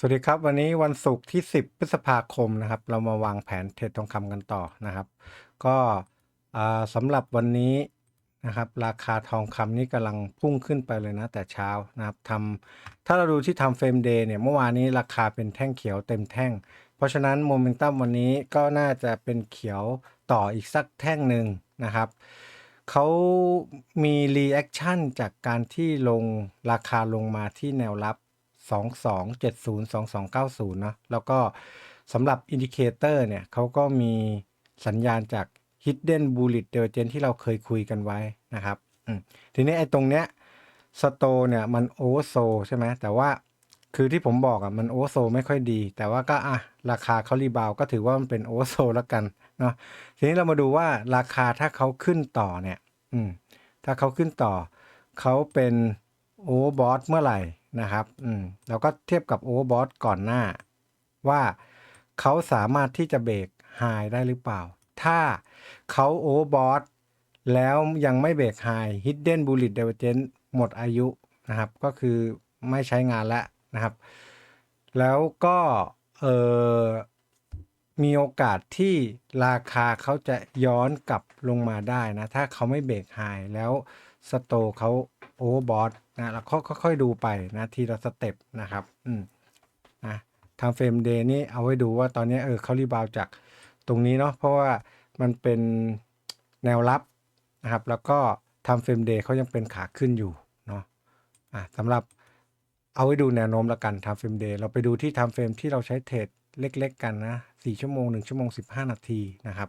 สวัสดีครับ วันนี้วันศุกร์ที่ 10 พฤษภาคมนะครับ เรามาวางแผนเทรดทองคำกันต่อนะครับ ก็สำหรับวันนี้นะครับ ราคาทองคำนี่กำลังพุ่งขึ้นไปเลยนะ แต่เช้านะครับทำถ้าเราดูที่ทำเฟรมเดย์เนี่ยเมื่อวานนี้ราคาเป็นแท่งเขียวเต็มแท่ง เพราะฉะนั้นโมเมนตัมวันนี้ก็น่าจะเป็นเขียวต่ออีกสักแท่งหนึ่งนะครับเขามีรีแอคชั่นจากการที่ลงราคาลงมาที่แนวรับ 2270 2290เนะ แล้วก็สำหรับอินดิเคเตอร์เนี่ยเขาก็มีสัญญาณจาก Hidden Bullet Divergence ที่เราเคยคุยกันไว้นะครับ ทีนี้ไอ้ตรงเนี้ยสโตเนี่ยมันโอเวอร์โซใช่ไหมแต่ว่าคือที่ผมบอกอะมันโอเวอร์โซไม่ค่อยดี แต่ว่าก็อะราคาเขารีบาวก็ถือว่ามันเป็นโอเวอร์โซแล้วกันเนาะทีนี้เรามาดูว่าราคาถ้าเขาขึ้นต่อเนี่ย อืม ถ้าเขาขึ้นต่อ เขาเป็นโอเวอร์บอทเมื่อไหร่ นะครับ อืมแล้วก็เทียบกับโอเวอร์บอทก่อนหน้า ว่าเขาสามารถที่จะเบรกไฮได้หรือเปล่า ถ้าเขาโอเวอร์บอทแล้วยังไม่เบรกไฮ Hidden Bullet Divergence หมดอายุนะครับ ก็คือไม่ใช้งานแล้วนะครับ แล้วก็เออมีโอกาสที่ราคาเขาจะย้อนกลับลงมาได้นะ ถ้าเขาไม่เบรกไฮแล้ว สโตเขาโอเวอร์บอทนะแล้วค่อยๆดูไปนะทีละสเต็ปนะครับอืมนะทางเฟรมเดย์นี่เอาไว้ดูว่าตอนนี้เออเขารีบาวจากตรงนี้เนาะเพราะว่ามันเป็นแนวรับนะครับ แล้วก็ทำเฟรมเดย์เขายังเป็นขาขึ้นอยู่เนาะอะสำหรับเอาไว้ดูแนวโน้มละกันทำเฟรมเดย์เราไปดูที่ทำเฟรมที่เราใช้เทรดเล็กๆกันนะสี่ชั่วโมงหนึ่งชั่วโมงสิบห้านาทีนะครับ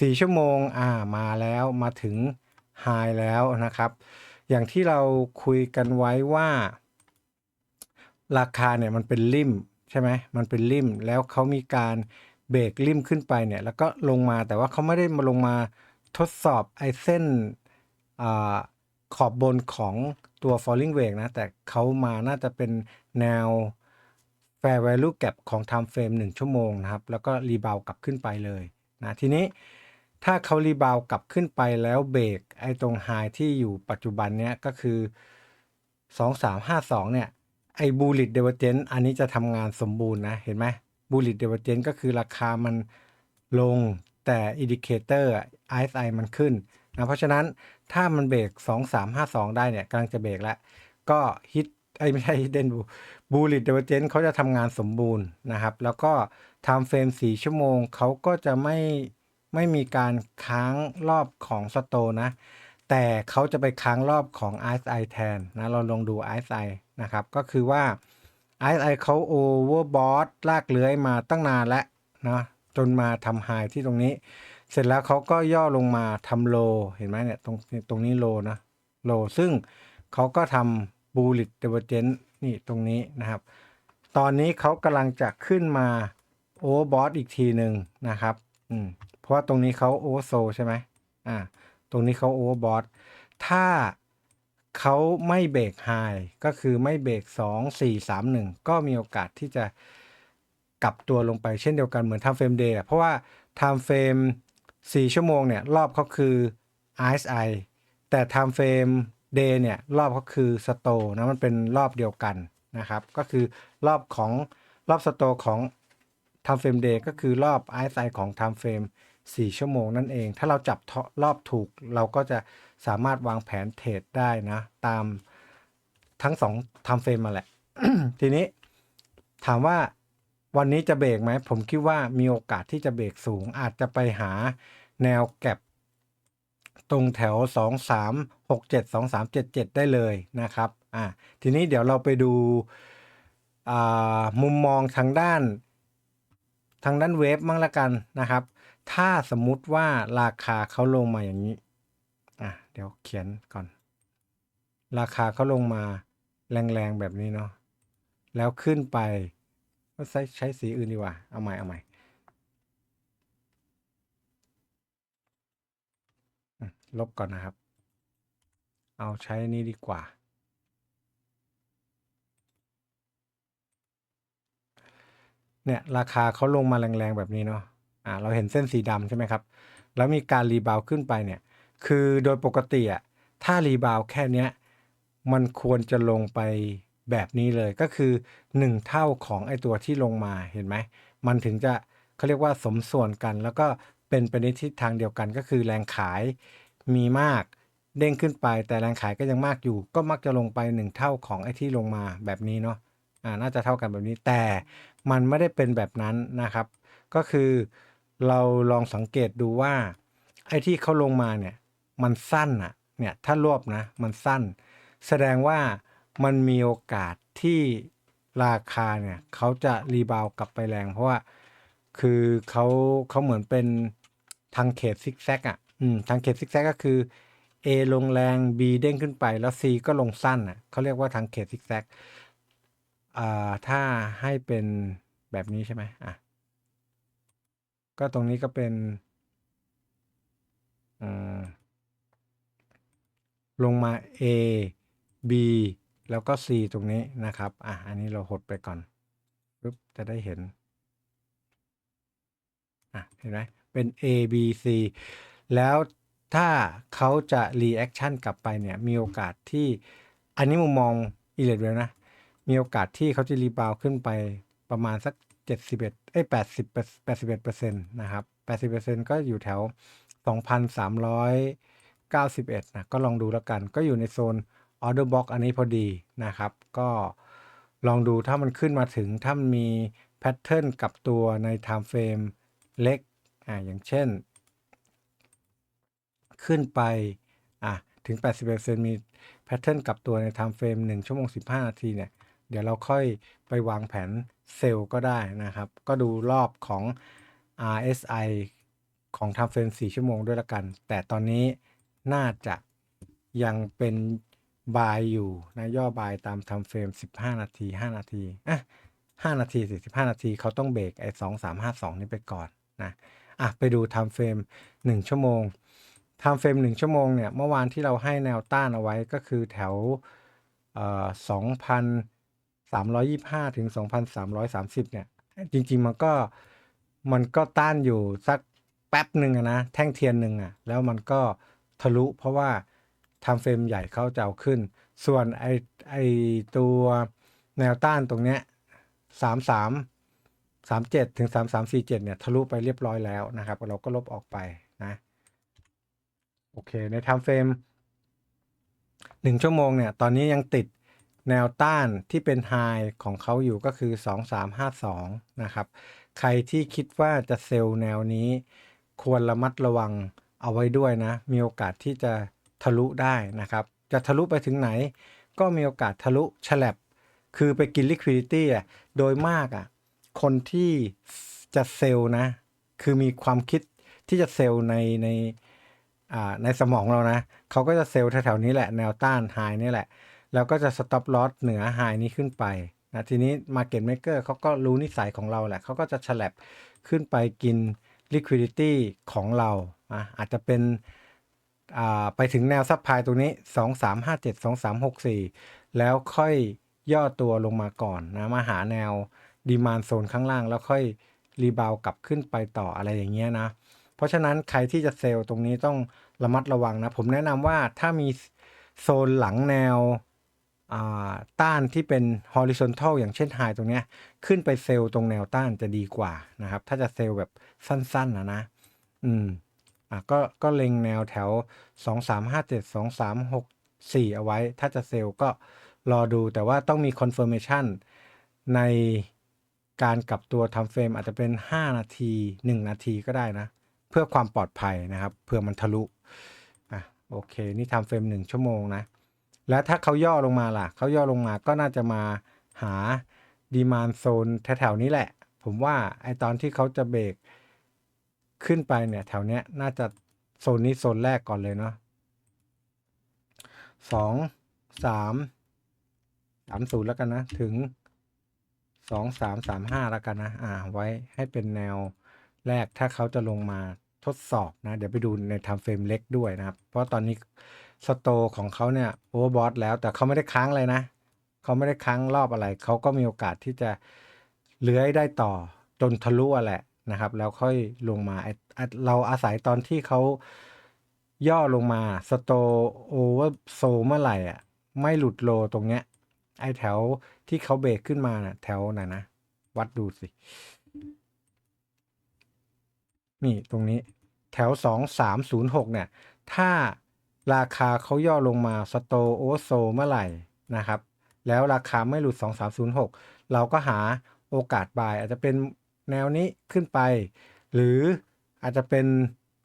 สี่ชั่วโมงอ่ามาแล้วมาถึง ไฮแล้วนะครับ อย่างที่เราคุยกันไว้ว่า ราคาเนี่ยมันเป็นริมใช่ไหมมันเป็นริมแล้วเขามีการเบรกริมขึ้นไปเนี่ยแล้วก็ลงมาแต่ว่าเขาไม่ได้มาลงมาทดสอบไอเส้นอขอบบนของตัว falling wedge นะ แต่เขามาน่าจะเป็นแนว fair value gap ของ time frame 1 ชั่วโมงนะครับ แล้วก็รีบาวกลับขึ้นไปเลยนะทีนี้ ถ้าเขารีบาวกลับขึ้นไปแล้วเบรกไอ้ตรงไฮที่อยู่ปัจจุบันเนี้ยก็คือ 2352 เนี่ย ไอ้ bullet divergence อันนี้จะทำงานสมบูรณ์นะ เห็นไหม bullet divergence ก็คือราคามันลงแต่ indicator RSI มันขึ้นนะเพราะฉะนั้นถ้ามันเบรก 2352 ได้เนี่ยกำลังจะเบรกแล้ว ก็ฮิตไอ้ไม่ใช่ hidden bullet divergence เขาจะทำงานสมบูรณ์นะครับ แล้วก็ time frame 4ชั่วโมงเขาก็จะไม่ ไม่มีการค้างรอบของสโตนะ แต่เขาจะไปค้างรอบของ RSI แทนนะ เราลองดู RSI นะครับ ก็คือว่า RSI เขา overbought ลากเลื้อยมาตั้งนานแล้วนะจนมาทำไฮที่ตรงนี้ เสร็จแล้วเขาก็ย่อลงมาทำโล เห็นไหมเนี่ยตรงตรงนี้โลนะโล ซึ่งเขาก็ทำ bullet divergence นี่ตรงนี้นะครับ ตอนนี้เขากำลังจะขึ้นมา overbought อีกทีหนึ่งนะครับ อืม ราะว่าตรงนี้เขา oversold ใช่ไหมอ่าตรงนี้เขา overbought ถ้าเขาไม่เบรกไฮก็คือไม่เบรก2 4 3 1 ก็มีโอกาสที่จะกลับตัวลงไปเช่นเดียวกันเหมือน time frame day อะเพราะว่า time frame 4ชั่วโมงเนี่ย รอบเขาคือ RSI แต่ time frame day เนี่ย รอบเขาคือ stow นะมันเป็นรอบเดียวกันนะครับ ก็คือรอบของรอบ stow ของ time frame day ก็คือรอบ RSI ของ time frame 4 ชั่วโมงนั่นเอง ถ้าเราจับรอบถูก เราก็จะสามารถวางแผนเทรดได้นะ ตามทั้งสอง time frame มาแหละ ทีนี้ถามว่าวันนี้จะเบรกไหม ผมคิดว่ามีโอกาสที่จะเบรกสูง อาจจะไปหาแนวแก็บตรงแถว 2 3 6 7 2 3 7 7 ได้เลยนะครับอ่าทีนี้เดี๋ยวเราไปดูมุมมองทางด้าน ทางด้านเวฟมั่งละกันนะครับ ถ้าสมมุติว่าราคาเขาลงมาอย่างนี้ อะ เดี๋ยวเขียนก่อน ราคาเขาลงมาแรงๆแบบนี้เนาะ แล้วขึ้นไปก็ใช้ใช้สีอื่นดีกว่า เอาใหม่ เอาใหม่ ลบก่อนนะครับ เอาใช้นี้ดีกว่า เนี่ย ราคาเขาลงมาแรงๆแบบนี้เนาะ อ่าเราเห็นเส้นสีดำใช่ไหมครับ แล้วมีการรีบาวขึ้นไปเนี่ยคือโดยปกติอะถ้ารีบาวแค่เนี้ยมันควรจะลงไปแบบนี้เลยก็คือ 1 เท่าของไอตัวที่ลงมาเห็นไหม มันถึงจะเขาเรียกว่าสมส่วนกัน แล้วก็เป็นไปในทิศทางเดียวกันก็คือแรงขายมีมากเด้งขึ้นไป แต่แรงขายก็ยังมากอยู่ ก็มักจะลงไป 1 เท่าของไอที่ลงมาแบบนี้เนาะอ่าน่าจะเท่ากันแบบนี้แต่มันไม่ได้เป็นแบบนั้นนะครับ ก็คือ เราลองสังเกตดูว่า ไอ้ที่เขาลงมาเนี่ย มันสั้นอะเนี่ยถ้ารวบนะ มันสั้น แสดงว่ามันมีโอกาสที่ราคาเนี่ยเขาจะรีบาวกลับไปแรง เพราะว่าคือเขาเขาเหมือนเป็นทางเขตซิกแซกอะอืมทางเขตซิกแซกก็คือ A ลงแรง B เด้งขึ้นไปแล้ว C ก็ลงสั้นอะเขาเรียกว่าทางเขตซิกแซกอ่าถ้าให้เป็นแบบนี้ใช่ไหมอะ ก็ตรงนี้ก็เป็นลงมา A B แล้วก็ C ตรงนี้นะครับ อะ อันนี้เราหดไปก่อนปุ๊บจะได้เห็น อะ เห็นไหมเป็น A B C แล้วถ้าเขาจะ reaction กลับไปเนี่ย มีโอกาสที่ อันนี้มุมมองอิเล็กเวลนะ มีโอกาสที่เขาจะรีบาวขึ้นไปประมาณสัก 71เอ้ย80 81เปอร์เซ็นต์นะครับ80เปอร์เซ็นต์ก็อยู่แถว2,391นะก็ลองดูแล้วกัน ก็อยู่ในโซน order box อันนี้พอดีนะครับ ก็ลองดูถ้ามันขึ้นมาถึงถ้ามันมีแพทเทิร์นกับตัวใน time frame เล็กอ่าอย่างเช่น ขึ้นไปอะถึง 80%มีแพทเทิร์นกับตัวใน time frame 1ชั่วโมง 15 นาทีเนี่ย เดี๋ยวเราค่อยไปวางแผนเซลล์ก็ได้นะครับ ก็ดูรอบของ RSI ของ time frame 4 ชั่วโมงด้วยละกัน แต่ตอนนี้น่าจะยังเป็นบายอยู่นะย่อบายตาม time frame 15 นาที 5 นาทีอะ5นาทีสิ15นาทีเขาต้องเบรกไอ้2 3 5 2 นี้ไปก่อนนะอะไปดู time frame 1 ชั่วโมง time frame 1 ชั่วโมงเนี่ย เมื่อวานที่เราให้แนวต้านเอาไว้ก็คือแถวเอ่อ 325 ถึง 2,330 เนี่ย จริง ๆ มันก็มันก็ต้านอยู่สักแป๊บหนึ่งนะ แท่งเทียนหนึ่งอะแล้วมันก็ทะลุเพราะว่าทำเฟรมใหญ่เขาจะเอาขึ้น ส่วนไอไอตัวแนวต้านตรงเนี้ยสามสามสามเจ็ดถึงสามสามสี่เจ็ดเนี่ยทะลุไปเรียบร้อยแล้วนะครับ เราก็ลบออกไปนะโอเคในทำเฟรมหนึ่งชั่วโมงเนี่ย ตอนนี้ยังติด แนวต้านที่เป็นไฮของเขาอยู่ก็คือ 2352 นะครับ ใครที่คิดว่าจะเซลล์แนวนี้ ควรระมัดระวังเอาไว้ด้วยนะ มีโอกาสที่จะทะลุได้นะครับ จะทะลุไปถึงไหน ก็มีโอกาสทะลุฉลับ คือไปกิน liquidity อะโดยมากอะคนที่จะเซลล์นะ คือมีความคิดที่จะเซลล์ในในอ่าในสมองเรานะ เขาก็จะเซลล์แถวๆนี้แหละ แนวต้านไฮนี่แหละ แล้วก็จะ stop loss เหนือไฮนี้ขึ้นไปนะทีนี้ market maker เขาก็รู้นิสัยของเราแหละเขาก็จะฉลับขึ้นไปกิน liquidity ของเราอะอาจจะเป็นไปถึงแนวซับพายตรงนี้ 2 3 5 7 2 3 6 4 แล้วค่อยย่อตัวลงมาก่อนนะมาหาแนวดีมานโซนข้างล่าง แล้วค่อยรีบาวกลับขึ้นไปต่ออะไรอย่างเงี้ยนะ เพราะฉะนั้นใครที่จะเซลล์ตรงนี้ต้องระมัดระวังนะ ผมแนะนำว่าถ้ามีโซนหลังแนว ต้านที่เป็น horizontal อย่างเช่น high ตรงเนี้ยขึ้นไปเซลล์ตรงแนวต้านจะดีกว่านะครับ ถ้าจะเซลล์แบบสั้นๆนะนะ อืม อะก็ก็เล็งแนวแถว 2 3 5 7 2 3 6 4 เอาไว้ ถ้าจะเซลล์ก็รอดูแต่ว่าต้องมี confirmation ในการกลับตัวทำเฟรมอาจจะเป็น 5 นาที 1 นาทีก็ได้นะ เพื่อความปลอดภัยนะครับเพื่อมันทะลุ อะโอเค นี่ทำเฟรม 1 ชั่วโมงนะ แล้วถ้าเขาย่อลงมาล่ะ เขาย่อลงมาก็น่าจะมาหาดีมานโซนแถวๆนี้แหละ ผมว่าไอตอนที่เขาจะเบรกขึ้นไปเนี่ย แถวเนี้ยน่าจะโซนนี้โซนแรกก่อนเลยเนาะสองสามสามศูนย์แล้วกันนะ ถึงสองสามสามห้าแล้วกันนะ อ่า ไว้ให้เป็นแนวแรกถ้าเขาจะลงมาทดสอบนะ เดี๋ยวไปดูในทำเฟรมเล็กด้วยนะครับ เพราะตอนนี้ สโตของเขาเนี่ยโอเวอร์บอทแล้วแต่เขาไม่ได้ค้างเลยนะเขาไม่ได้ค้างรอบอะไร เขาก็มีโอกาสที่จะเลื้อยได้ต่อจนทะลุอะแหละนะครับ แล้วค่อยลงมาเราอาศัยตอนที่เขาย่อลงมาสโตโอเวอร์โซเมื่อไหร่อะไม่หลุดโลตรงเนี้ย ไอแถวที่เขาเบรกขึ้นมาน่ะ แถวไหนนะ วัดดูสิ นี่ตรงนี้ แถวสองสามศูนย์หกเนี่ย ถ้า ราคาเขาย่อลงมาสโตโอโซเมื่อไหร่นะครับ แล้วราคาไม่หลุด 2306 เราก็หาโอกาสบาย อาจจะเป็นแนวนี้ขึ้นไป หรืออาจจะเป็น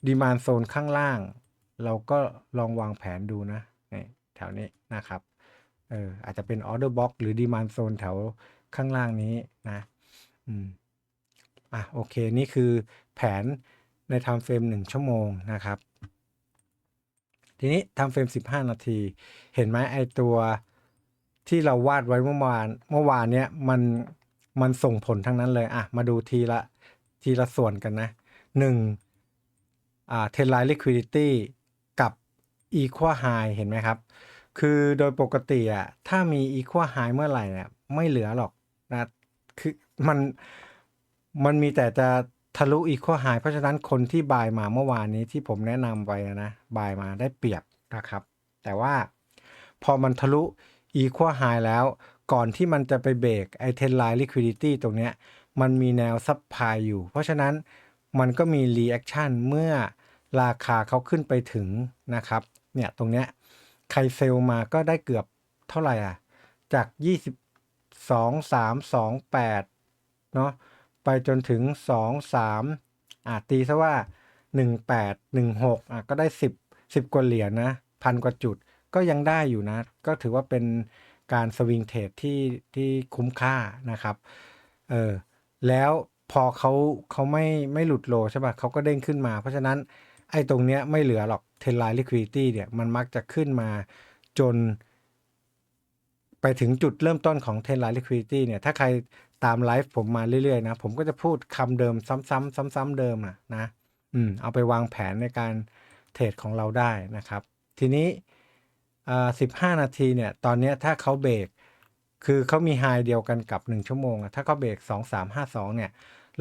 ดีมานโซนข้างล่าง เราก็ลองวางแผนดูนะนี่แถวนี้นะครับเอออาจจะเป็นออเดอร์บ็อกหรือดีมานโซนแถวข้างล่างนี้นะอืมอะโอเค นี่คือแผนในไทม์เฟรม1ชั่วโมงนะครับ ทีนี้ทำเฟรม 15 นาที เห็นไหมไอตัวที่เราวาดไว้เมื่อวานเมื่อวานเนี้ยมันมันส่งผลทั้งนั้นเลยอะมาดูทีละทีละส่วนกันนะหนึ่งอ่าเทนไลน์ liquidity กับ equal high เห็นไหมครับ คือโดยปกติอะถ้ามี equal high เมื่อไหร่เนี่ยไม่เหลือหรอกนะคือมันมันมีแต่จะ ทะลุ equal high เพราะฉะนั้นคนที่บายมาเมื่อวานนี้ที่ผมแนะนำไปนะบายมาได้เปรียบนะครับ แต่ว่าพอมันทะลุ equal high แล้วก่อนที่มันจะไปเบรกไอเทนไลน์ liquidity ตรงเนี้ยมันมีแนวซับพายอยู่ เพราะฉะนั้นมันก็มี reaction เมื่อราคาเขาขึ้นไปถึงนะครับเนี่ยตรงเนี้ยใครเซลล์มาก็ได้เกือบเท่าไหร่อะ จาก 22 3 2 8เนาะ ไปจนถึง 2 3อะตีซะว่า 1 8 1 6อะก็ได้ 10 10 กว่าเหรียญนะพันกว่าจุดก็ยังได้อยู่นะ ก็ถือว่าเป็นการสวิงเทรดที่ที่คุ้มค่านะครับเออแล้วพอเขาเขาไม่ไม่หลุดโลใช่ป่ะเขาก็เด้งขึ้นมา เพราะฉะนั้นไอ้ตรงเนี้ยไม่เหลือหรอกเทนไลน์ liquidity เนี่ยมันมักจะขึ้นมาจน ไปถึงจุดเริ่มต้นของ Trend Line Liquidity เนี่ยถ้าใคร ตามไลฟ์ผมมาเรื่อยๆนะผมก็จะพูดคำเดิมซ้ำๆซ้ำๆเดิมนะนะอืมเอาไปวางแผนในการเทรดของเราได้นะครับ ทีนี้อ่า15นาทีเนี่ย ตอนเนี้ยถ้าเขาเบรกคือเขามีไฮเดียวกันกับ 1 ชั่วโมงอะถ้าเขาเบรก 2 3 5 2 เนี่ย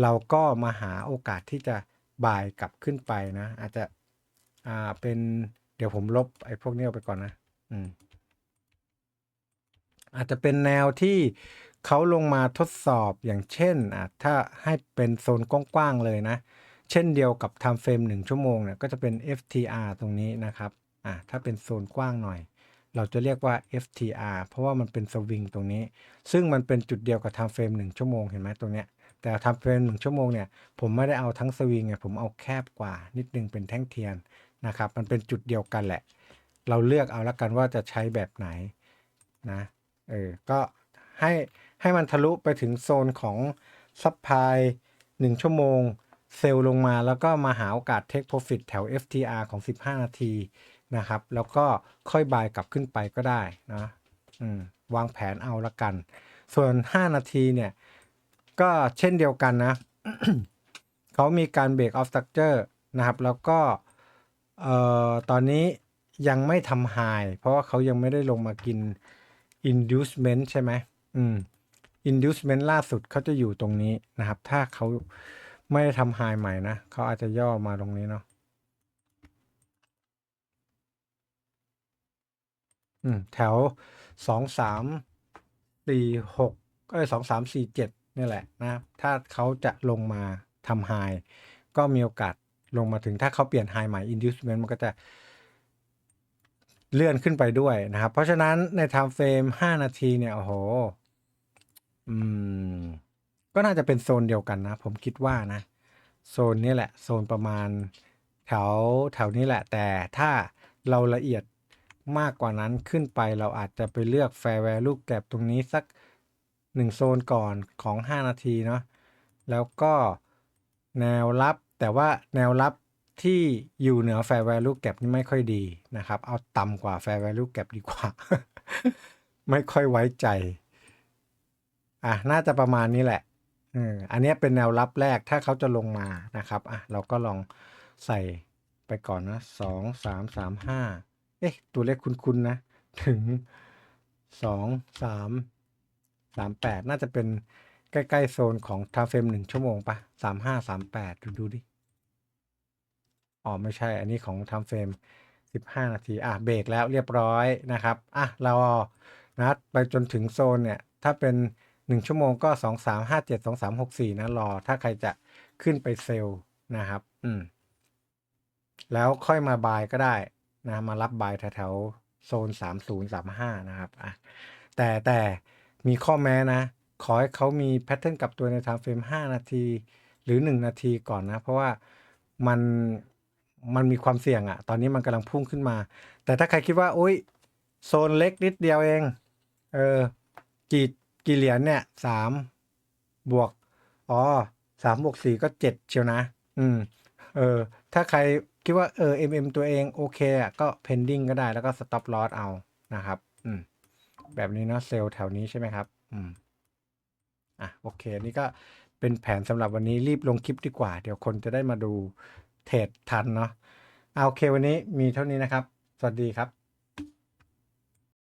เราก็มาหาโอกาสที่จะบายกลับขึ้นไปนะ อาจจะอ่าเป็นเดี๋ยวผมลบไอ้พวกนี้ออกไปก่อนนะ อืมอาจจะเป็นแนวที่ เขาลงมาทดสอบอย่างเช่นอะถ้าให้เป็นโซนกว้างๆเลยนะ เช่นเดียวกับ time frame 1 ชั่วโมงเนี่ยก็จะเป็น FTR ตรงนี้นะครับอะถ้าเป็นโซนกว้างหน่อย เราจะเรียกว่า FTR เพราะว่ามันเป็นสวิงตรงนี้ ซึ่งมันเป็นจุดเดียวกับ time frame 1 ชั่วโมงเห็นไหมตรงเนี้ยแต่ time frame 1ชั่วโมงเนี่ยผมไม่ได้เอาทั้งสวิงไงผมเอาแคบกว่า นิดนึงเป็นแท่งเทียนนะครับ มันเป็นจุดเดียวกันแหละ เราเลือกเอาละกันว่าจะใช้แบบไหนนะเออก็ให้ ให้มันทะลุไปถึงโซนของซับพลาย1ชั่วโมง เซลล์ลงมาแล้วก็มาหาโอกาสเทคโปรฟิตแถว FTR ของ 15 นาทีนะครับ แล้วก็ค่อยบายกลับขึ้นไปก็ได้นะอืมวางแผนเอาละกัน ส่วน 5 นาทีเนี่ย ก็เช่นเดียวกันนะ เขามีการเบรกออฟสตั c เจอร์นะครับ แล้วก็เอ่อตอนนี้ยังไม่ทำไฮเพราะว่าเขายังไม่ได้ลงมากิน inducement ใช่ไหมอืม inducement ล่าสุดเขาจะอยู่ตรงนี้นะครับ ถ้าเขาไม่ได้ทำไฮใหม่นะเขาอาจจะย่อมาตรงนี้เนาะอืมแถวสองสามสี่หกเอ้ยสองสามสี่เจ็ดนี่แหละนะถ้าเขาจะลงมาทำไฮก็มีโอกาสลงมาถึงถ้าเขาเปลี่ยนไฮใหม่ inducement มันก็จะเลื่อนขึ้นไปด้วยนะครับ เพราะฉะนั้นใน time frame 5 นาทีเนี่ย โอ้โห อืม ก็น่าจะเป็นโซนเดียวกันนะ ผมคิดว่านะ โซนนี้แหละ โซนประมาณแถวแถวนี้แหละ แต่ถ้าเราละเอียดมากกว่านั้นขึ้นไปเราอาจจะไปเลือก fair value gap ตรงนี้สักหนึ่งโซนก่อนของ 5 นาทีเนาะแล้วก็แนวรับ แต่ว่าแนวรับที่อยู่เหนือ fair value gap นี่ไม่ค่อยดีนะครับ เอาต่ำกว่า fair value gap ดีกว่า ไม่ค่อยไว้ใจ อะน่าจะประมาณนี้แหละเอออันนี้เป็นแนวรับแรกถ้าเขาจะลงมานะครับอะเราก็ลองใส่ไปก่อนนะสองสามสามห้าเอ๊ะ ตัวเลขคุ้นๆนะ ถึงสองสามสามแปดน่าจะเป็นใกล้ ๆ โซนของทาเฟมหนึ่งชั่วโมงปะสามห้าสามแปดดูดูดิ อ๋อ ไม่ใช่ อันนี้ของทำเฟรม15นาที อะ เบรกแล้วเรียบร้อยนะครับ อะ เรานะไปจนถึงโซนเนี่ย ถ้าเป็น 1 ชั่วโมงก็ 2 3 5 7 2 3 6 4 นะ รอ ถ้าใครจะขึ้นไปเซลล์นะครับ อืม แล้วค่อยมาบายก็ได้นะ มารับบายแถวโซน 3035 นะครับอะแต่แต่มีข้อแม้นะ ขอให้เขามีแพทเทิร์นกับตัวใน time frame 5นาที หรือ 1 นาทีก่อนนะ เพราะว่ามันมันมีความเสี่ยงอะตอนนี้มันกำลังพุ่งขึ้นมา แต่ถ้าใครคิดว่าโอ๊ยโซนเล็กนิดเดียวเอง เออกี่ กี่เหรียญเนี่ยสามบวก อ๋อสามบวกสี่ก็เจ็ดเชียวนะ อืม เออ ถ้าใครคิดว่าเออ MM ตัวเองโอเคอะก็ pending ก็ได้แล้วก็ stop loss เอานะครับ อืม แบบนี้เนาะเซลล์แถวนี้ใช่ไหมครับ อืม อะ โอเค นี่ก็เป็นแผนสำหรับวันนี้รีบลงคลิปดีกว่า เดี๋ยวคนจะได้มาดูเทรดทันเนาะเอาโอเควันนี้มีเท่านี้นะครับ สวัสดีครับ